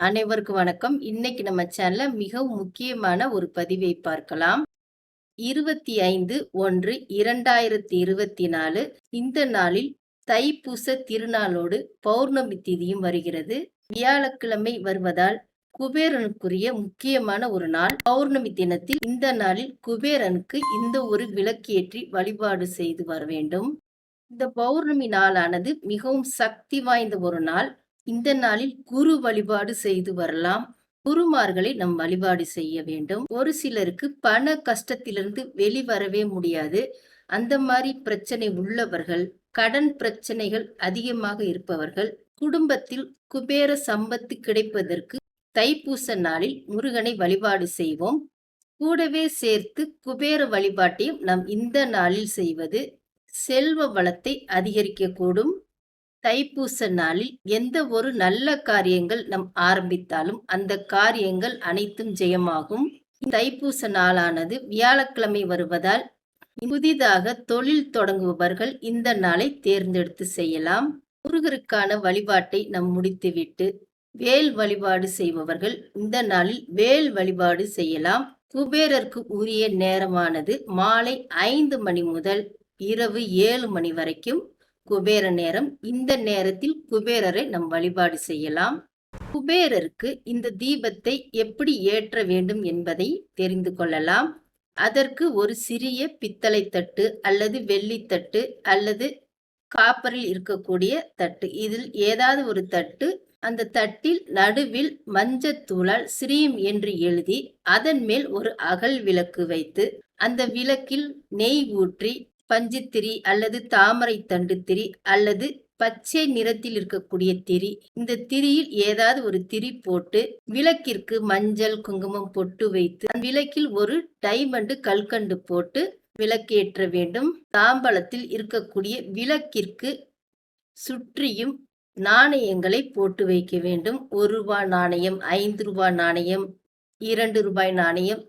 அனைவருக்கும் வணக்கம். இன்னைக்கு நம்ம சேனல்ல மிகவும் முக்கியமான ஒரு பதிவை பார்க்கலாம். 25/1/2024 இந்த நாளில் தைப்பூச திருநாளோடு பௌர்ணமி திதியும் வருகிறது. வியாழக்கிழமை வருவதால் குபேரனுக்குரிய முக்கியமான ஒரு நாள். பௌர்ணமி தினத்தில் இந்த நாளில் குபேரனுக்கு இந்த ஒரு விளக்கேற்றி வழிபாடு செய்து வர வேண்டும். இந்த பௌர்ணமி நாளானது மிகவும் சக்தி வாய்ந்த ஒரு நாள். இந்த நாளில் குரு வழிபாடு செய்து வரலாம். குருமார்களை நம் வழிபாடு செய்ய வேண்டும். ஒரு சிலருக்கு பண கஷ்டத்திலிருந்து வெளிவரவே முடியாது. அந்த மாதிரி பிரச்சனை உள்ளவர்கள், கடன் பிரச்சனைகள் அதிகமாக இருப்பவர்கள், குடும்பத்தில் குபேர சம்பத்து கிடைப்பதற்கு தைப்பூச நாளில் முருகனை வழிபாடு செய்வோம். கூடவே சேர்த்து குபேர வழிபாட்டையும் நாம் இந்த நாளில் செய்வது செல்வ வளத்தை அதிகரிக்கக்கூடும். தைப்பூச நாளில் எந்த ஒரு நல்ல காரியங்கள் நம் ஆரம்பித்தாலும் அந்த காரியங்கள் அனைத்தும் ஜெயமாகும். தைப்பூச நாளானது வியாழக்கிழமை வருவதால் புதிதாக தொழில் தொடங்குபவர்கள் இந்த நாளை தேர்ந்தெடுத்து செய்யலாம். முருகருக்கான வழிபாட்டை நாம் முடித்துவிட்டு வேல் வழிபாடு செய்பவர்கள் இந்த நாளில் வேல் வழிபாடு செய்யலாம். குபேரருக்கு உரிய நேரமானது மாலை ஐந்து மணி முதல் இரவு ஏழு மணி வரைக்கும் குபேர நேரம். இந்த நேரத்தில் குபேரரை நம் வழிபாடு செய்யலாம். குபேரருக்கு இந்த தீபத்தை எப்படி ஏற்ற வேண்டும் என்பதை தெரிந்து கொள்ளலாம். அதற்கு ஒரு சிறிய பித்தளை தட்டு அல்லது வெள்ளித்தட்டு அல்லது காப்பரில் இருக்கக்கூடிய தட்டு. இதில் ஏதாவது ஒரு தட்டு அந்த தட்டில் நடுவில் மஞ்சத்தூளால் ஸ்ரீம் என்று எழுதி அதன் மேல் ஒரு அகல் விளக்கு வைத்து அந்த விளக்கில் நெய் ஊற்றி பஞ்சுத்திரி அல்லது தாமரை தண்டு திரி அல்லது பச்சை நிறத்தில் இருக்கக்கூடிய திரி. இந்த திரியில் ஏதாவது ஒரு திரி போட்டு விளக்கிற்கு மஞ்சள் குங்குமம் பொட்டு வைத்து விளக்கில் ஒரு டைமண்டு கல்கண்டு போட்டு விளக்கேற்ற வேண்டும். தாம்பலத்தில் இருக்கக்கூடிய விளக்கிற்கு சுற்றியும் நாணயங்களை போட்டு வைக்க வேண்டும். ஒரு ரூபாய் நாணயம் ஐந்து ரூபாய் நாணயம் இரண்டு ரூபாய் நாணயம்.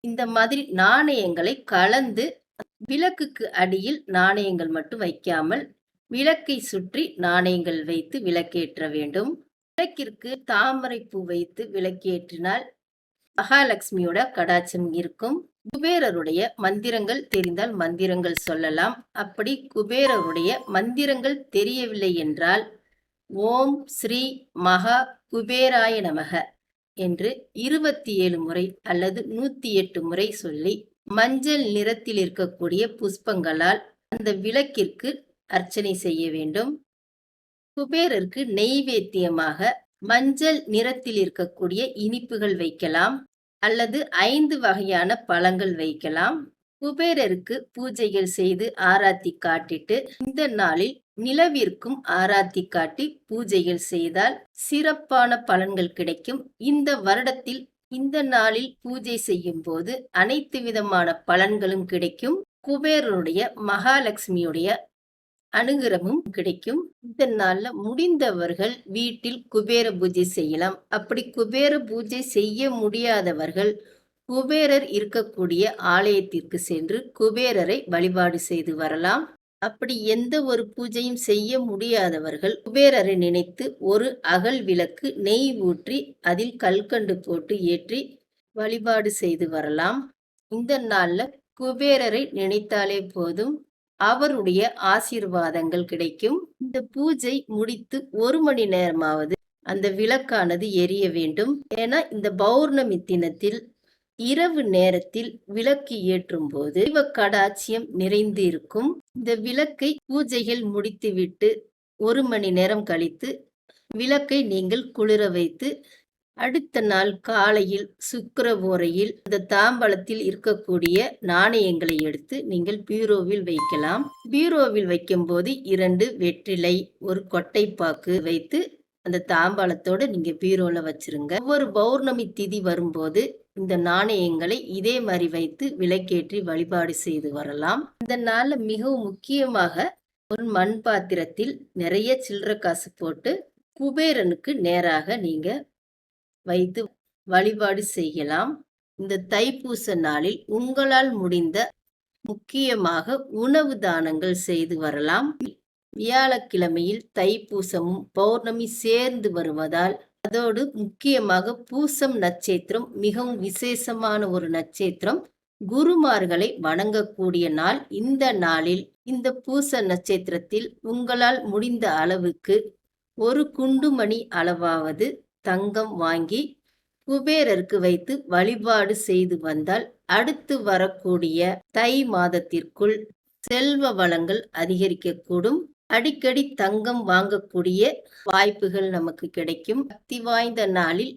இந்த மாதிரி நாணயங்களை கலந்து விளக்குக்கு அடியில் நாணயங்கள் மட்டும் வைக்காமல் விளக்கை சுற்றி நாணயங்கள் வைத்து விளக்கேற்ற வேண்டும். விளக்கிற்கு தாமரை பூ வைத்து விளக்கேற்றினால் மகாலட்சுமியோட கடாச்சம் இருக்கும். குபேரருடைய மந்திரங்கள் தெரிந்தால் மந்திரங்கள் சொல்லலாம். அப்படி குபேரருடைய மந்திரங்கள் தெரியவில்லை என்றால் ஓம் ஸ்ரீ மகா குபேராய நமக என்று இருபத்தி ஏழு முறை அல்லது நூத்தி எட்டு முறை சொல்லி மஞ்சள் நிறத்தில் இருக்கக்கூடிய புஷ்பங்களால் அந்த விளக்கிற்கு அர்ச்சனை செய்ய வேண்டும். குபேரருக்கு நெய்வேத்தியமாக மஞ்சள் நிறத்தில் இருக்கக்கூடிய இனிப்புகள் வைக்கலாம் அல்லது ஐந்து வகையான பழங்கள் வைக்கலாம். குபேரருக்கு பூஜைகள் செய்து ஆராத்தி காட்டிட்டு இந்த நாளில் நிலவிற்கும் ஆராத்தி காட்டி பூஜைகள் செய்தால் சிறப்பான பலன்கள் கிடைக்கும். இந்த வருடத்தில் இந்த நாளில் பூஜை செய்யும் போது அனைத்து விதமான பலன்களும் கிடைக்கும். குபேரனுடைய மகாலட்சுமியுடைய அனுகிரமும் கிடைக்கும். இந்த நாள்ல முடிந்தவர்கள் வீட்டில் குபேர பூஜை செய்யலாம். அப்படி குபேர பூஜை செய்ய முடியாதவர்கள் குபேரர் இருக்கக்கூடிய ஆலயத்திற்கு சென்று குபேரரை வழிபாடு செய்து வரலாம். அப்படி எந்த ஒரு பூஜையும் செய்ய முடியாதவர்கள் குபேரரை நினைத்து ஒரு அகல் விளக்கு நெய் ஊற்றி அதில் கல்கண்டு போட்டு ஏற்றி வழிபாடு செய்து வரலாம். இந்த நாள்ல குபேரரை நினைத்தாலே போதும். அவருடைய ஆசீர்வாதங்கள் கிடைக்கும். இந்த பூஜை முடித்து ஒரு மணி நேரமாவது அந்த விளக்கானது எரிய வேண்டும். ஏன்னா இந்த பௌர்ணமி தினத்தில் இரவு நேரத்தில் விளக்கு ஏற்றும் போது தெய்வ கடாட்சியம் நிறைந்து இருக்கும் இந்த விளக்கை பூஜைகள் முடித்துவிட்டு ஒரு மணி நேரம் கழித்து விளக்கை நீங்கள் குளிர வைத்து அடுத்த நாள் காலையில் சுக்கர ஓரையில் இந்த தாம்பலத்தில் இருக்கக்கூடிய நாணயங்களை எடுத்து நீங்கள் பீரோவில் வைக்கலாம். பீரோவில் வைக்கும்போது இரண்டு வெற்றிலை ஒரு கொட்டைப்பாக்கு வைத்து அந்த தாம்பாளத்தோட நீங்க பீரோல வச்சிருங்க. ஒவ்வொரு பௌர்ணமி திதி வரும்போது இந்த நாணயங்களை இதே மாதிரி வைத்து விளக்கேற்றி வழிபாடு செய்து வரலாம். இந்த நாளில் மிகவும் முக்கியமாக ஒரு மண் பாத்திரத்தில் நிறைய சில்லற காசு போட்டு குபேரனுக்கு நேராக நீங்க வைத்து வழிபாடு செய்யலாம். இந்த தைப்பூச நாளில் உங்களால் முடிந்த முக்கியமாக உணவு தானங்கள் செய்து வரலாம். வியாழக்கிழமையில் தைப்பூசமும் பௌர்ணமி சேர்ந்து வருவதால் அதோடு முக்கியமாக பூசம் நட்சத்திரம் மிகவும் விசேஷமான ஒரு நட்சத்திரம். குருமார்களை வணங்கக்கூடிய நாள். இந்த நாளில் இந்த பூச நட்சத்திரத்தில் உங்களால் முடிந்த அளவுக்கு ஒரு குண்டுமணி அளவாவது தங்கம் வாங்கி குபேரருக்கு வைத்து வழிபாடு செய்து வந்தால் அடுத்து வரக்கூடிய தை மாதத்திற்குள் செல்வ வளங்கள் அதிகரிக்கக்கூடும். அடிக்கடி தங்கம் வாங்கக்கூடிய வாய்ப்புகள் நமக்கு கிடைக்கும். சக்தி வாய்ந்த நாளில்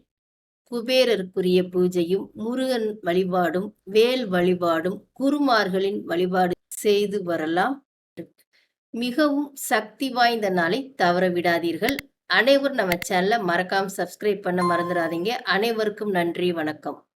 குபேரருக்குரிய பூஜையும் முருகன் வழிபாடும் வேல் வழிபாடும் குருமார்களின் வழிபாடு செய்து வரலாம். மிகவும் சக்தி வாய்ந்த நாளை தவற விடாதீர்கள். அனைவரும் நம்ம சேனலை மறக்காம சப்ஸ்கிரைப் பண்ண மறந்துடாதீங்க. அனைவருக்கும் நன்றி வணக்கம்.